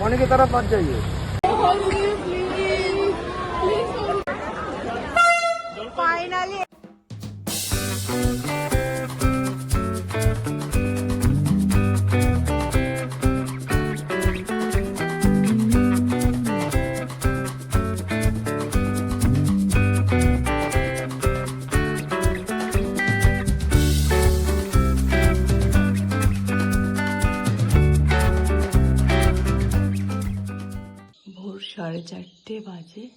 पानी की तरफ़ मत जाइए। फाइनली চারটে বাজে।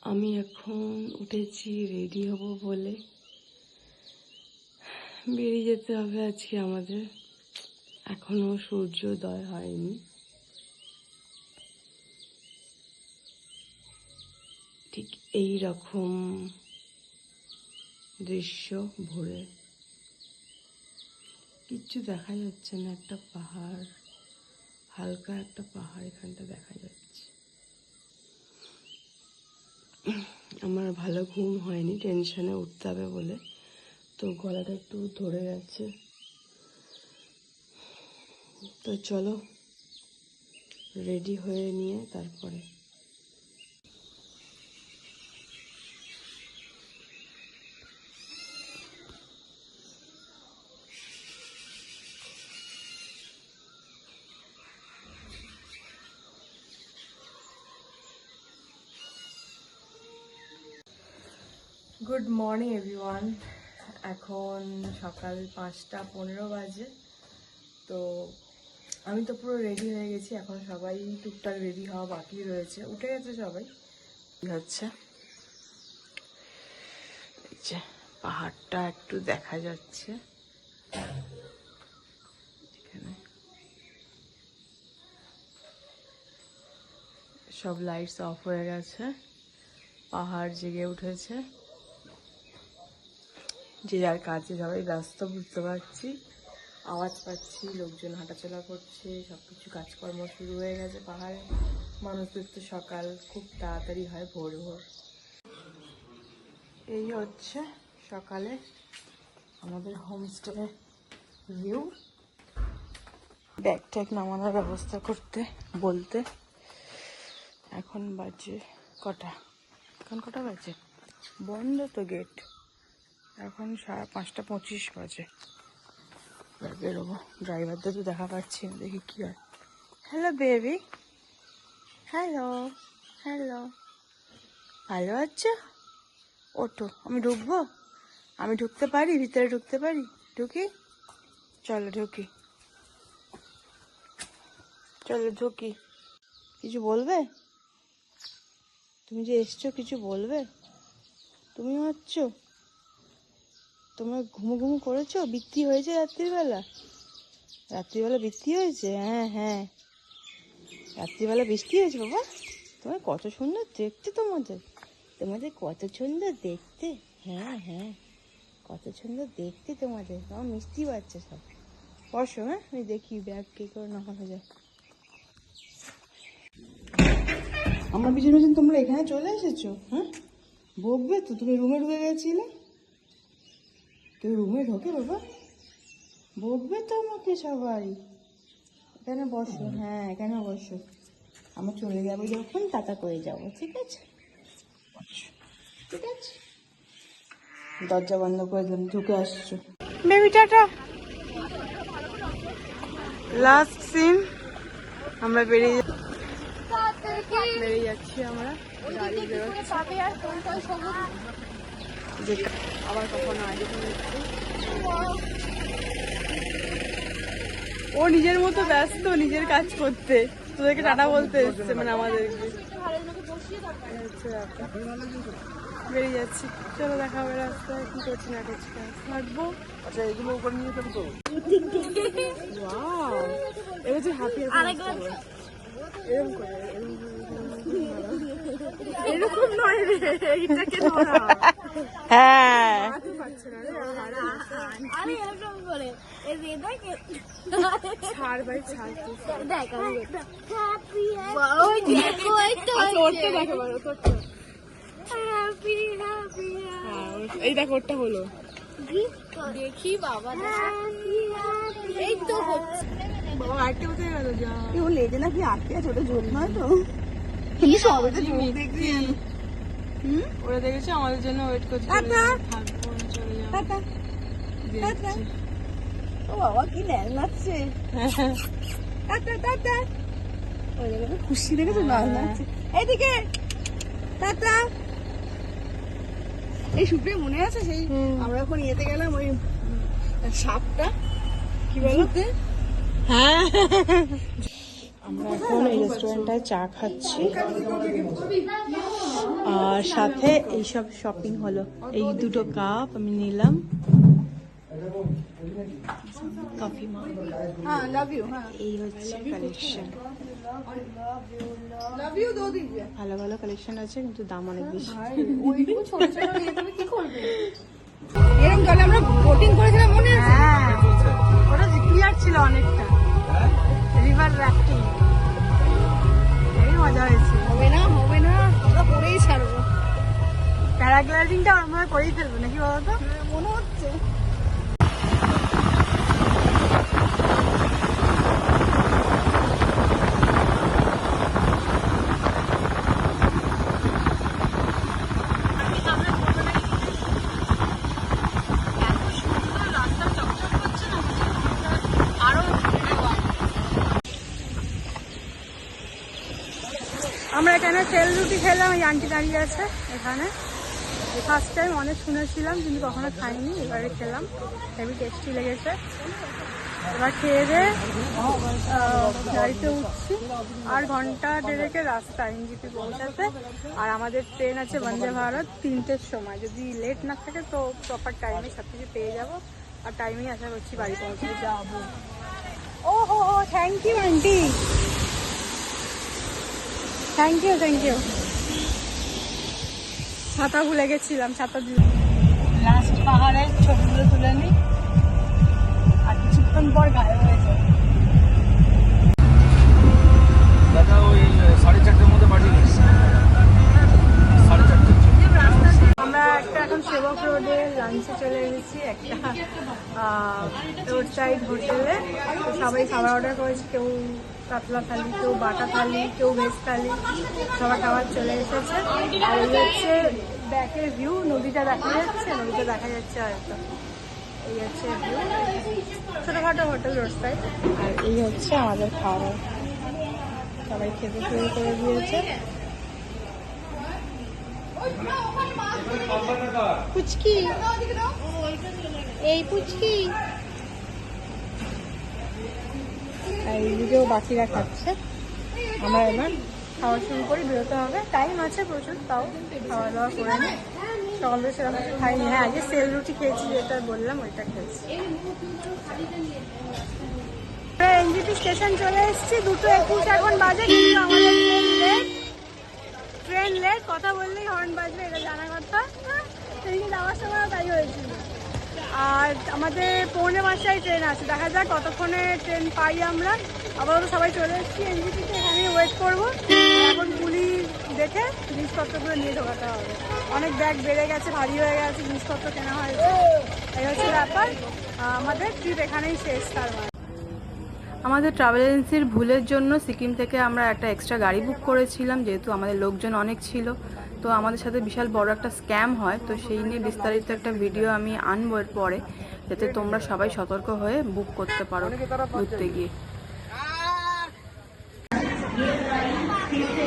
আমি এখন উঠেছি রেডি হব বলে। বেরিয়ে যেতে হবে আজকে আমাদের। এখনও সূর্যোদয় হয়নি। ঠিক এই রকম দৃশ্য ভোরে। কিচ্ছু দেখা যাচ্ছে না, একটা পাহাড়, হালকা একটা পাহাড় এখানটা দেখা যাচ্ছে। আমার ভালো ঘুম হয়নি টেনশনে উঠতে হবে বলে। তো গলাটা একটু ধরে গেছে। তো চলো রেডি হয়ে নিয়ে তারপরে। গুড মর্নিং এভরিওয়ান এখন সকাল পাঁচটা পনেরো বাজে। তো আমি তো পুরো রেডি হয়ে গেছি। এখন সবাই টুকটাক রেডি হওয়া বাকি রয়েছে। উঠে গেছে সবাই। হচ্ছে পাহাড়টা একটু দেখা যাচ্ছে। সব লাইটস অফ হয়ে গেছে। পাহাড় জেগে উঠেছে। যে যার কাজে সবাই ব্যস্ত, বুঝতে পারছি। আওয়াজ পাচ্ছি, লোকজন হাঁটাচলা করছে সব কিছু কাজকর্ম শুরু হয়ে গেছে পাহাড়ে। মানুষদের তো সকাল খুব তাড়াতাড়ি হয়, ভোর ভোর। এই হচ্ছে সকালে আমাদের হোমস্টে ভিউ ব্যাগ ট্যাগ নামানোর ব্যবস্থা করতে, বলতে। এখন বাজে কটা? এখন কটা বাজে? বন্ধ তো গেট এখন সাড়ে পাঁচটা পঁচিশ বাজে। বেরোবো ড্রাইভারদের তো দেখা পাচ্ছি না, দেখি কি হয়। হ্যালো বেবি হ্যালো হ্যালো ভালো আছো? ওঠো, আমি ঢুকবো? আমি ঢুকতে পারি? ভিতরে ঢুকতে পারি? ঢুকি? চলো ঢুকি। চলো ঢুকি। কিছু বলবে? তুমি যে এসছো, কিছু বলবে? তুমি হচ্ছ তোমরা ঘুমো ঘুমো করেছ? বৃত্তি হয়েছে রাত্রিবেলা? রাত্রিবেলা বৃষ্টি হয়েছে? হ্যাঁ হ্যাঁ। রাত্রিবেলা বৃষ্টি হয়েছে বাবা? তোমার কত সুন্দর দেখতে তোমাদের। তোমাদের কত সুন্দর দেখতে। হ্যাঁ হ্যাঁ। কত সুন্দর দেখতে তোমাদের। আমার মিষ্টি বাচ্চা সব। বসো হ্যাঁ? আমি দেখি ব্যাগ কে করে নামানো যায়। আমার পিছনে তোমরা এখানে চলে এসেছ হ্যাঁ? বকবে তো? তুমি রুমে ঢুকে গেছিলে? কেউ রুমে ঢোকে বাবা? বকবে তো আমাকে সবাই। এখানে বসো হ্যাঁ এখানে বসো। আমরা চলে যাব যখন টাটা করে যাব ঠিক আছে? ঠিক আছে? দরজা বন্ধ করে দিলাম ঢুকে আসছো। Baby tata. লাস্ট সিন আমরা বেরিয়ে বেরিয়ে যাচ্ছি আমরা। গাড়ি বেরোচ্ছে আবার কখনো ও নিজের মতো ব্যস্ত নিজের কাজ করতে। তোদেরকে টাটা বলতে এসছে মানে আমাদেরকে। বেরিয়ে যাচ্ছি। চলো দেখা হবে রাস্তায় কি করছি না করছি থাকব আচ্ছা এগুলো উপর নিয়ে যাব তো। এবার যে হাতি এরকম করে এরকম নয় রে এটাকে ধরা। হ্যাঁ। এই দেখ ওরটা হ্যাঁ হলো। দেখি বাবা এই তো বাবা আরেকটা কোথায় গেল? যা লেজে নাকি আটকে আছে? ওটা নয় তো? কিন্তু সবে তো দেখছি। হুম? ওরা দেখেছে আমাদের জন্য ওয়েট করছে। থাকব না, চলে যাও। ও বাবা কি ল্যাং লাগছে। টাটা টাটা ওই দেখো খুশি দেখেছ লাল লাগছে। এইদিকে টাটা এই সুপ্রিয়া মনে আছে সেই? আমরা যখন ইয়েতে গেলাম ওই সাপটা। কি বলো? হ্যাঁ। আমরা এখন এই রেস্টুরেন্টটায় চা খাচ্ছি। আর সাথে এইসব শপিং হলো। এই দুটো কাপ আমি নিলাম। কফি হ্যাঁ হ্যাঁ। এই হচ্ছে কালেকশন ভালো ভালো কালেকশন আছে কিন্তু দাম অনেক বেশি। এরকম জলে আমরা বোটিং করেছিলাম মনে আছে? হ্যাঁ। ওটা ক্লিয়ার ছিল অনেকটা। রিভার রাফটিং এই মজা হয়েছে। হবে না? করেই ছাড়বো। প্যারাগ্লাইডিংটা আমরা করেই ফেলব নাকি বলতো? মনে হচ্ছে। আমরা এখানে তেল রুটি খেলাম, এই আন্টি দাঁড়িয়ে আছে এখানে। ফার্স্ট টাইম অনেক শুনেছিলাম, কিন্তু কখনো খাইনি, এবারে খেলাম। হেভি টেস্টি লেগেছে। এবার খেয়ে দিয়ে গাড়িতে উঠছি। আর ঘণ্টা দেড়েকের রাস্তা এনজিপি পৌঁছাতে। আর আমাদের ট্রেন আছে বন্দে ভারত, তিনটের সময়। যদি লেট না থাকে তো প্রপার টাইমে সব কিছু পেয়ে যাব। আর টাইমেই আশা করছি বাড়ি পৌঁছে যাব ও হো হো thank you aunty thank you thank you ছাতা ভুলে গেছিলাম ছাতা দিয়ে লাস্ট পাহাড়ে ছবিগুলো তুলে নিই আর কিছুক্ষণ পর গায়েব হয়ে যায় দাদা ওই সাড়ে চারটের মধ্যে পাঠিয়ে দিস সাড়ে চারটে আমরা একটা এখন সেবক রোডে লাঞ্চে চলে এসেছি একটা রোড সাইড হোটেলে সবাই খাবার অর্ডার করেছি কেউ কাতলা থালি, কেউ বাটা থালি, কেউ ভেজ থালি সবার খাবার চলে এসেছে। আর এই হচ্ছে ব্যাকের ভিউ নদীটা দেখা যাচ্ছে নদীটা দেখা যাচ্ছে হয়তো। এই হচ্ছে ভিউ ছোটোখাটো হোটেল সাইড আর এই হচ্ছে আমাদের খাবার সবাই খেতে শুরু করে দিয়েছে। পুচকি। এই পুচকি। আর এইদিকেও বাকিরা খাচ্ছে। আমরা এবার খাওয়া শুরু করি, বেরোতে হবে। টাইম আছে প্রচুর, তাও খাওয়া দাওয়া করে নিই সকালে কিছু খাইনি। হ্যাঁ আগে সেল রুটি খেয়েছি, যেটা বললাম, ওইটা খেয়েছি। এনজিপি স্টেশন চলে এসেছি। দুটো একুশ এখন বাজে, কিন্তু আমাদের ট্রেন লেট ট্রেন লেট কথা বললেই হর্ন বাজবে, এটা জানা কথা। সেদিন যাওয়ার সময় তাই হয়েছিল। আর আমাদের পৌনে মাসটাই ট্রেন আছে। দেখা যাক কতক্ষণে ট্রেন পাই আমরা। আপাতত সবাই চলে এসেছি এনজিপিতে এখানে ওয়েট করব। এখন পুলি দেখে জিনিসপত্রগুলো নিয়ে ঢোকাতে হবে। অনেক ব্যাগ বেড়ে গেছে, ভারী হয়ে গেছে, জিনিসপত্র কেনা হয়েছে। এই হচ্ছে ব্যাপার। আমাদের ট্রিপ এখানেই শেষ তার মানে। আমাদের ট্রাভেল এজেন্সির ভুলের জন্য সিকিম থেকে আমরা একটা এক্সট্রা গাড়ি বুক করেছিলাম, যেহেতু আমাদের লোকজন অনেক ছিল। তো আমাদের সাথে বিশাল বড় একটা স্ক্যাম হয়, তো সেই নিয়ে বিস্তারিত একটা ভিডিও আমি আনব এর পরে, যাতে তোমরা সবাই সতর্ক হয়ে বুক করতে পারো ঘুরতে গিয়ে।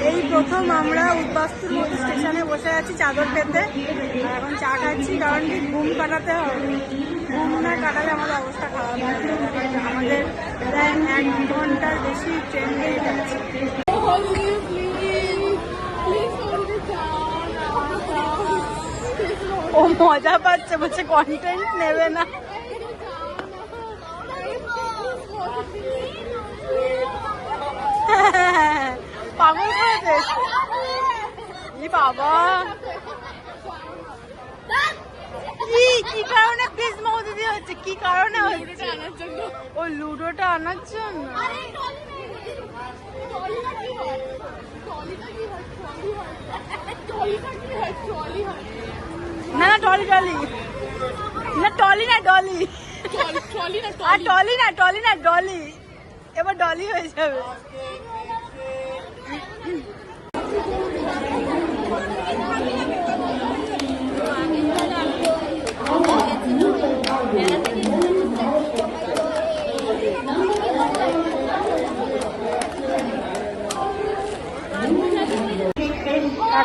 এই প্রথম আমরা উদ্বাস্তুর মতো স্টেশনে বসে আছি চাদর পেতে। এখন চা খাচ্ছি, কারণ কি ঘুম কাটাতে হবে। ঘুম না কাটালে আমাদের অবস্থা খারাপ আমাদের প্রায় এক ঘণ্টার বেশি ট্রেন হয়ে যাচ্ছে ও মজা পাচ্ছে, বলছে কন্টেন্ট নেবে না। পাগল করেছে ই বাবা। কি কি কারণে ফিস দিদি হচ্ছে? কি কারণে হচ্ছে? ও লুডোটা আনার জন্য? টলি টলি না টলি না ডলি আর টলি না টলি না ডলি এবার ডলি হয়ে যাবে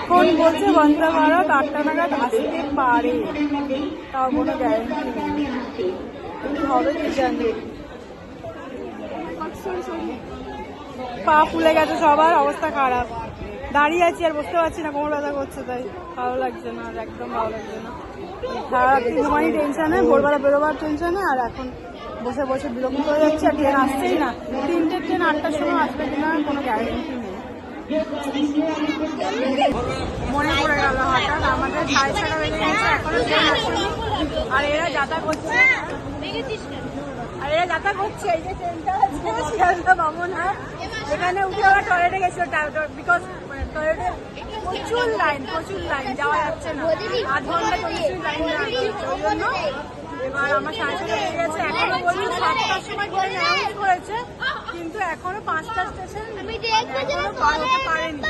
এখন বলছে বন্দে ভারত আটটা নাগাদ আসতে পারে। তাও কোনো গ্যারেন্টি নেই। হবে কি জানি। পা ফুলে গেছে সবার, অবস্থা খারাপ। দাঁড়িয়ে আছি আর বসতে পারছি না, কোমর ব্যথা করছে, তাই ভালো লাগছে না, আর একদম ভালো লাগছে না। সারা ঘুমানি টেনশনে ভোরবেলা বেরোবার টেনশনে আর এখন বসে বসে বিরক্ত হয়ে যাচ্ছে, আর ট্রেন আসছেই না। তিনটে ট্রেন আটটার সময় আসবে কিনা কোনো গ্যারেন্টি নেই। মনে পড়ে গেল হঠাৎ আমাদের সাড়ে ছটা বেজে গেছে, এখনও আর এরা যাতা করছে। আর এরা যাতা করছে, এই যে ট্রেনটা আছে, শিয়ালদা বামন এখানে উঠে ওরা টয়লেটে গেছিল বিকজ টয়লেটে প্রচুর লাইন প্রচুর লাইন যাওয়া যাচ্ছে না। আধ ঘণ্টা চল্লিশ লাইন ওই জন্য এবার আমার সাড়ে ছটা বেজে গেছে এখনও বলল সাতটার সময় ট্রেন অ্যানাউন্স করেছে কিন্তু এখনও পাঁচটা স্টেশন এখনও পার হতে পারেনি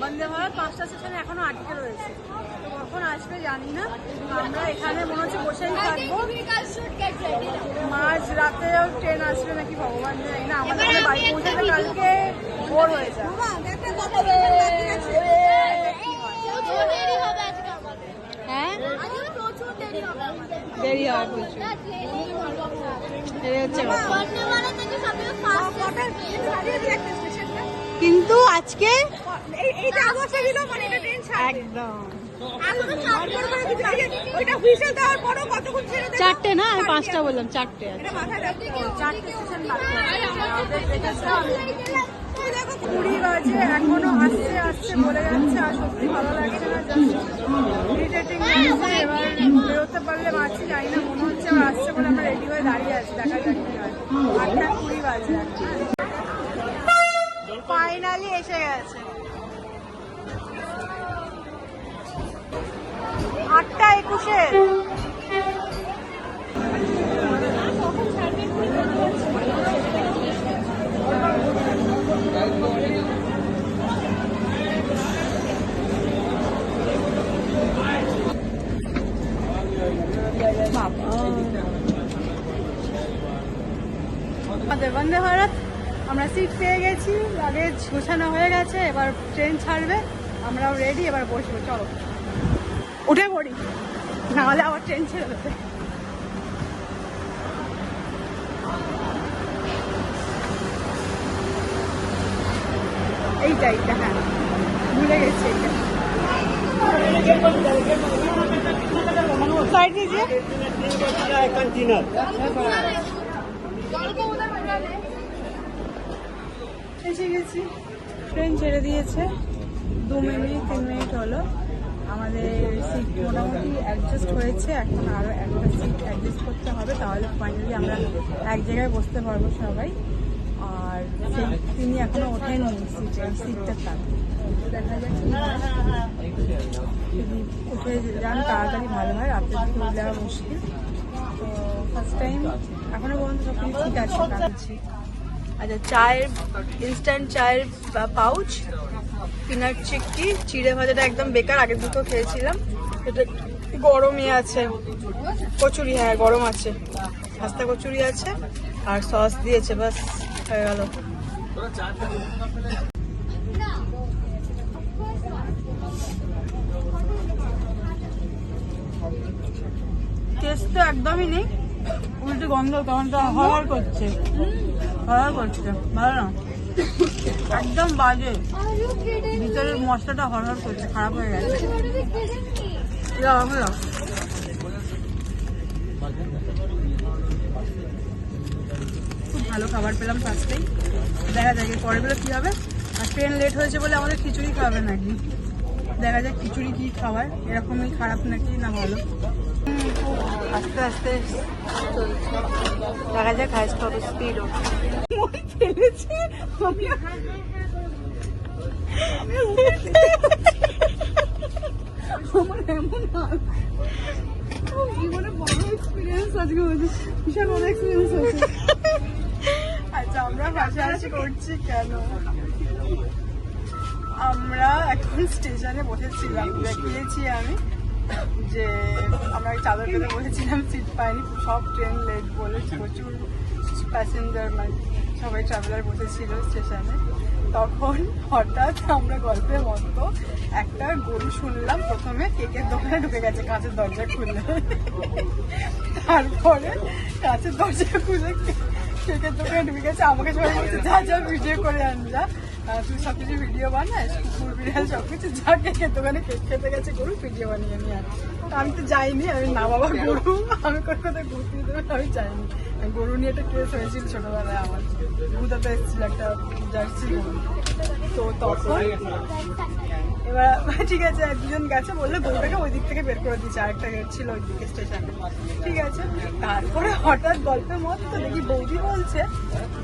বন্দে ভারত পাঁচটা স্টেশনে এখনও আটকে রয়েছে তো কখন আসবে জানি না আমরা এখানে মনে হচ্ছে বসেই থাকব মাঝ রাতেও ট্রেন আসবে নাকি ভগবান জানি না আমাদের বাড়ি পৌঁছাতে কালকে ভোর হয়ে হ্যাঁ দেরি হয় প্রচুর। এই হচ্ছে কিন্তু আজকে চারটে না? আমি পাঁচটা বললাম চারটে চারটে কুড়ি বাজে, এখনও আসছে আসছে বলে যাচ্ছে, আর সত্যি ভালো লাগছে না ইরিটেটিং লাগছে, এবার বেরোতে পারলে বাঁচি যাই না, মনে হচ্ছে আবার আসছে বলে আমরা রেডি হয়ে দাঁড়িয়ে আছি, দেখা যাক আটটা কুড়ি বাজে। ফাইনালি এসে গেছে। আটটা একুশে আমাদের বন্দে ভারত আমরা সিট পেয়ে গেছি লাগেজ গোছানো হয়ে গেছে এবার ট্রেন ছাড়বে আমরাও রেডি এবার বসবো চলো। উঠে পড়ি নাহলে আবার ট্রেন ছেড়ে দেবে। এইটা এইটা হ্যাঁ ভুলে গেছি এইটা। সাইড এসে গেছি। ট্রেন ছেড়ে দিয়েছে। দু মিনিট, তিন মিনিট হলো। আমাদের সিট মোটামুটি অ্যাডজাস্ট হয়েছে। এখন আরও একটা সিট অ্যাডজাস্ট করতে হবে। তাহলে ফাইনালি আমরা এক জায়গায় বসতে পারব সবাই। আর তিনি এখনও ওঠেননি সিটে সিটটা তার। উঠে যান, তাড়াতাড়ি ভালো হয়। রাতের দিকে উঠলে আবার মুশকিল। তো ফার্স্ট টাইম এখনও পর্যন্ত সব কিছু ঠিক আছে। আচ্ছা চায়ের ইনস্ট্যান্ট চায়ের পাউচ পিনাট চিক্কি চিড়ে ভাজাটা একদম বেকার আগের দুটো খেয়েছিলাম। এটা গরমই আছে। কচুরি হ্যাঁ গরম আছে। খাস্তা কচুরি আছে, আর সস দিয়েছে, বাস, হয়ে গেল। টেস্ট তো একদমই নেই, উল্টে গন্ধ কেমন তো হওয়ার করছে। হওয়ার করছে ভালো না। একদম বাজে। ভিতরের মশলাটা হরহর করছে, খারাপ হয়ে গেছে। খুব ভালো খাবার পেলাম ফার্স্টেই দেখা যাক এর পরেরগুলো কী হবে। আর ট্রেন লেট হয়েছে বলে আমাদের খিচুড়ি খাবে নাকি? দেখা যাক খিচুড়ি কি খাওয়ায় এরকমই খারাপ নাকি না ভালো? আস্তে আস্তে চলছে দেখা যাক হাইস্ট কত স্পিড ফেলেছে। আমি আমার এমন জীবনে বড় এক্সপিরিয়েন্স আজকে হয়েছে। বিশাল বড় এক্সপিরিয়েন্স হয়েছে। আচ্ছা আমরা হাসাহাসি করছি কেন? আমরা এখন স্টেশনে বসেছিলাম দেখিয়েছি আমি। যে আমরা চাদর পেতে বসেছিলাম সিট পাইনি, সব ট্রেন লেট বলে প্রচুর প্যাসেঞ্জার মানে সবাই ট্রাভেলার বসেছিল স্টেশনে তখন হঠাৎ আমরা গল্পের মতো একটা গরু শুনলাম, প্রথমে কেকের দোকানে ঢুকে গেছে, কাঁচের দরজা খুলে। তারপরে কাঁচের দরজা খুলে কেকের দোকানে ঢুকে গেছে, আমাকে সবাই বলছে, যা যা, ভিডিও করে আন, যা। তুই সব কিছু ভিডিও বানাস? কুকুর বিড়াল সব কিছু যা কেকের দোকানে কেক খেতে গেছে গরু ভিডিও বানিয়ে নিয়ে তা আমি তো যাইনি, আমি না বাবা গরু। আমি কোনো কোথায় ঘুরতে দেবে আমি যাইনি। গরু নিয়ে একটা কেস হয়েছিল ছোটবেলায় আমার। বুধাতে এসেছিল একটা জার্সি তো তখন এবার ঠিক আছে, দুজন গেছে, বললে গরুটাকে ওই দিক থেকে বের করে দিচ্ছে আরেকটা গেট ছিল ওই দিকে স্টেশনে ঠিক আছে, তারপরে হঠাৎ গল্পের মতো তো দেখি বৌদি বলছে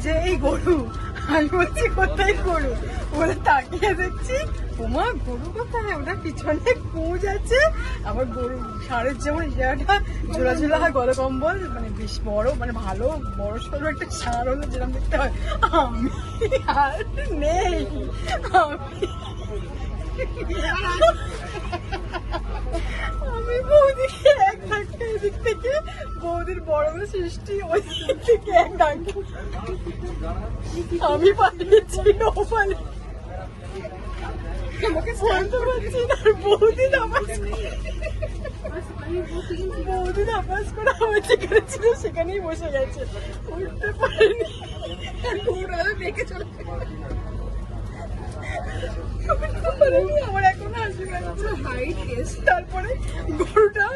যে, এই গরু আমি বলছি, কোথায় গরু? বলে, তাকিয়ে দেখছি। ওমা, গরু কোথায়? ওটা পিছনে কুঁজ আছে। আবার গরু ষাঁড়ের যেমন ইয়াটা ঝোলা ঝোলা হয়, গল কম্বল মানে বেশ বড় মানে ভালো, বড় সড়ো একটা ষাঁড় হলে যেরকম দেখতে হয়। আমি আর নেই, আমি আমি বৌদিকে এক ধাক্কা এদিক থেকে বৌদির বড় বড় সৃষ্টি ওই দিক থেকে এক ধাক্কা আমি পালিয়েছি ও পালি আমাকে বলতে পারছি না আর বৌদি নামাজ বৌদি নামাজ করে আমার যেখানে ছিল সেখানেই বসে গেছে। উঠতে পারেনি। আর দেখে চলে আমার এখন হাসি পাচ্ছে তারপরে গরুটা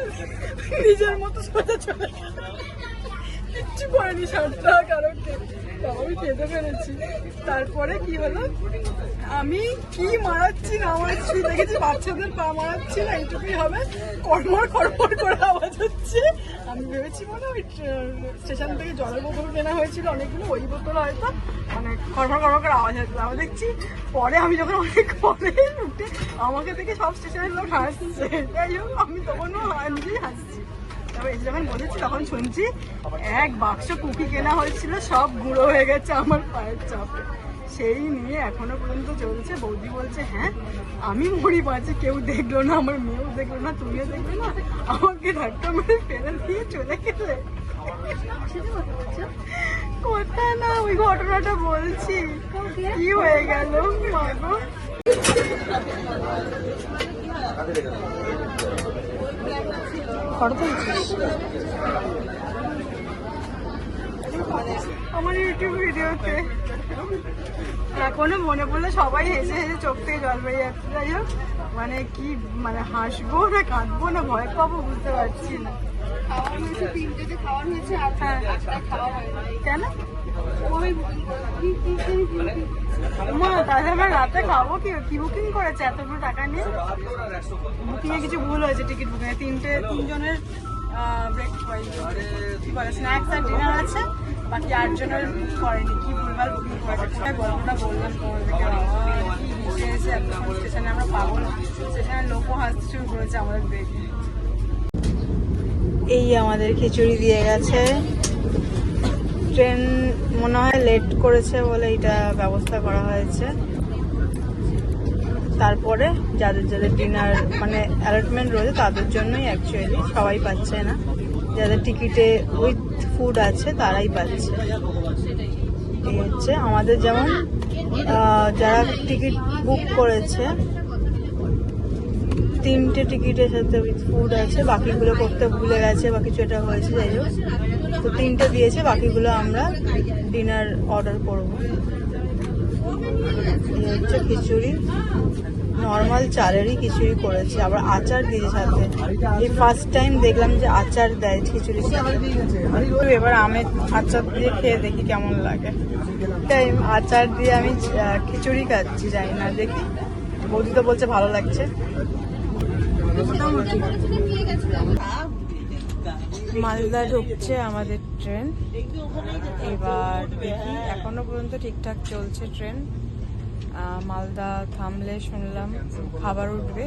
নিজের মতো সোজা চলে কিচ্ছু করেনি সাতটা কারণকে আমি খেতে পেরেছি। তারপরে কি হলো? আমি কি মারাচ্ছি না মারাচ্ছি, দেখেছি বাচ্চাদের পা মারাচ্ছি না, এইটুকুই হবে। কর্মর কর্মর করে আওয়াজ হচ্ছে। আমি ভেবেছি মানে ওই স্টেশন থেকে জলের বোতল কেনা হয়েছিল, অনেকগুলো ওই বোতল হয়তো। মানে কর্মর কর্মর করে আওয়াজ হচ্ছে। আমি দেখছি, পরে আমি যখন অনেক পরে উঠে আমাকে দেখে সব স্টেশনের লোক হাসছে। যাই হোক, আমি তখনও নিজেই হাসছি তারপর এসে তখন শুনছি, এক বাক্স কুকি কেনা হয়েছিল, সব গুঁড়ো হয়ে গেছে আমার পায়ের চাপে। সেই নিয়ে এখনও পর্যন্ত চলছে। বৌদি বলছে হ্যাঁ আমি মরি বাঁচে, কেউ দেখল না, আমার মেয়েও দেখল না, তুমিও দেখলে না, আমাকে ধাক্কা মেরে ফেলে দিয়ে চলে গেলে। কোথায় না, ওই ঘটনাটা বলছি। কি হয়ে গেল? মাগো। ফটো তুলছিস? আমার ইউটিউব ভিডিওতে এখনও মনে পড়লে সবাই হেসে হেসে চোখ থেকে জল বেরিয়ে যাচ্ছে। যাই হোক মানে কি মানে হাসবো না কাঁদবো না ভয় পাবো বুঝতে পারছি না। হ্যাঁ। কেন? রাতে খাব কি? বুকিং করেছে? এতগুলো টাকা বুকিং কিছু ভুল হয়েছে টিকিট বুকিং তিনটে, তিনজনের বলে স্ন্যাক্স আর আছে, বাকি আটজনের করেনি। বুকিং করেছে? সেটা গল্পটা বললাম আমরা পাবো না। স্টেশনের লোকও করেছে আমাদের এই আমাদের খিচুড়ি দিয়ে গেছে। ট্রেন মনে হয় লেট করেছে বলে এটা ব্যবস্থা করা হয়েছে। তারপরে যাদের যাদের ডিনার মানে অ্যালটমেন্ট রয়েছে তাদের জন্যই অ্যাকচুয়ালি সবাই পাচ্ছে না। যাদের টিকিটে উইথ ফুড আছে তারাই পাচ্ছে। এই হচ্ছে আমাদের যেমন যারা টিকিট বুক করেছে তিনটে টিকিটের সাথে উইথ ফুড আছে, বাকিগুলো করতে ভুলে গেছে বা কিছু এটা হয়েছে, যাই হোক। তো তিনটে দিয়েছে, বাকিগুলো আমরা ডিনার অর্ডার করব। এই হচ্ছে খিচুড়ি। নর্মাল চালেরই খিচুড়ি করেছে, আবার আচার দিয়েছে সাথে। এই ফার্স্ট টাইম দেখলাম যে আচার দেয় তো এবার আমের আচার দিয়ে খেয়ে দেখি কেমন লাগে। টাইম আচার দিয়ে আমি খিচুড়ি খাচ্ছি, জানি না, দেখি। বৌদি তো বলছে ভালো লাগছে। মালদা ঢুকছে আমাদের ট্রেন। এবার দেখি, এখনও পর্যন্ত ঠিকঠাক চলছে ট্রেন। মালদা থামলে শুনলাম খাবার উঠবে।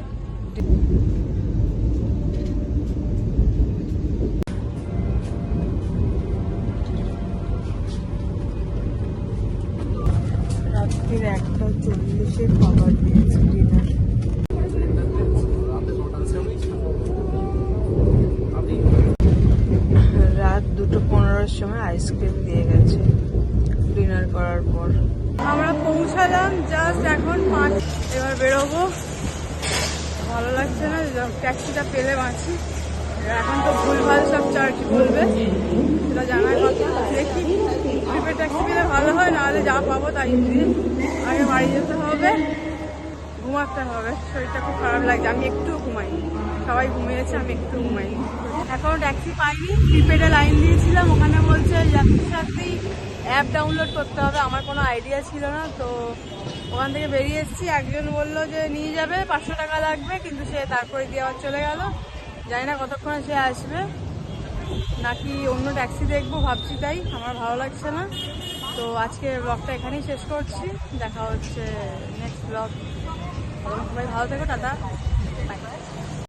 রাত্রির একটা চল্লিশে যা পাবো তাই দিয়ে আগে বাড়ি যেতে হবে, ঘুমাতে হবে। শরীরটা খুব খারাপ লাগছে, আমি একটু ঘুমাইনি। সবাই ঘুমিয়েছে, আমি একটু ঘুমাইনি। এখনও ট্যাক্সি পাইনি প্রিপেডে লাইন দিয়েছিলাম, ওখানে বলছে যাত্রী অ্যাপ ডাউনলোড করতে হবে, আমার কোনো আইডিয়া ছিল না, তো ওখান থেকে বেরিয়ে এসেছি। একজন বলল যে নিয়ে যাবে, পাঁচশো টাকা লাগবে, কিন্তু সে তারপরে দিয়ে আবার চলে গেল। জানি না কতক্ষণে সে আসবে। নাকি অন্য ট্যাক্সি দেখব ভাবছি তাই, আমার ভালো লাগছে না। তো আজকে ব্লগটা এখানেই শেষ করছি। দেখা হচ্ছে নেক্সট ব্লগ সবাই ভালো থেকো, টাটা।